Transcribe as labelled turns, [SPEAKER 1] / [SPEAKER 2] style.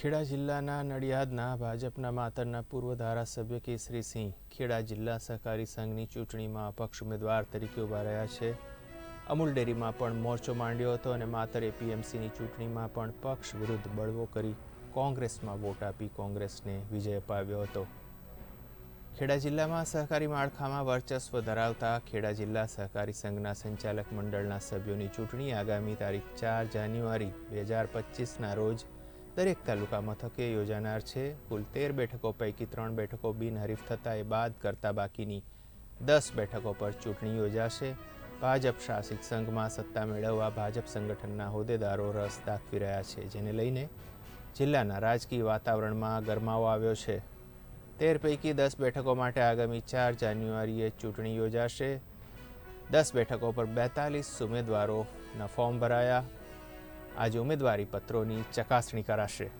[SPEAKER 1] ખેડા જિલ્લાના નડિયાદના ભાજપના માતરના પૂર્વ ધારાસભ્ય કેસરી સિંહ ખેડા જિલ્લા સહકારી સંઘની ચૂંટણીમાં અપક્ષ ઉમેદવાર તરીકે ઊભા રહ્યા છે. અમૂલ ડેરીમાં પણ મોરચો માંડ્યો હતો અને માતર એપીએમસીની ચૂંટણીમાં પણ પક્ષ વિરુદ્ધ બળવો કરી કોંગ્રેસમાં વોટ આપી કોંગ્રેસને વિજય અપાવ્યો હતો. ખેડા જિલ્લામાં સહકારી માળખામાં વર્ચસ્વ ધરાવતા ખેડા જિલ્લા સહકારી સંઘના સંચાલક મંડળના સભ્યોની ચૂંટણી આગામી તારીખ ચાર જાન્યુઆરી, બે હજાર પચીસના રોજ દરેક તાલુકા મથકે યોજાનાર છે. કુલ તેર બેઠકો પૈકી ત્રણ બેઠકો બિનહરીફ થતા એ બાદ કરતા બાકીની દસ બેઠકો પર ચૂંટણી યોજાશે. ભાજપ શાસિત સંઘમાં સત્તા મેળવવા ભાજપ સંગઠનના હોદ્દેદારો રસ દાખવી રહ્યા છે, જેને લઈને જિલ્લાના રાજકીય વાતાવરણમાં ગરમાવો આવ્યો છે. તેર પૈકી દસ બેઠકો માટે આગામી ચાર જાન્યુઆરીએ ચૂંટણી યોજાશે. દસ બેઠકો પર બેતાલીસ ઉમેદવારોના ફોર્મ ભરાયા. આજે ઉમેદવારી પત્રોની ચકાસણી કરાશે.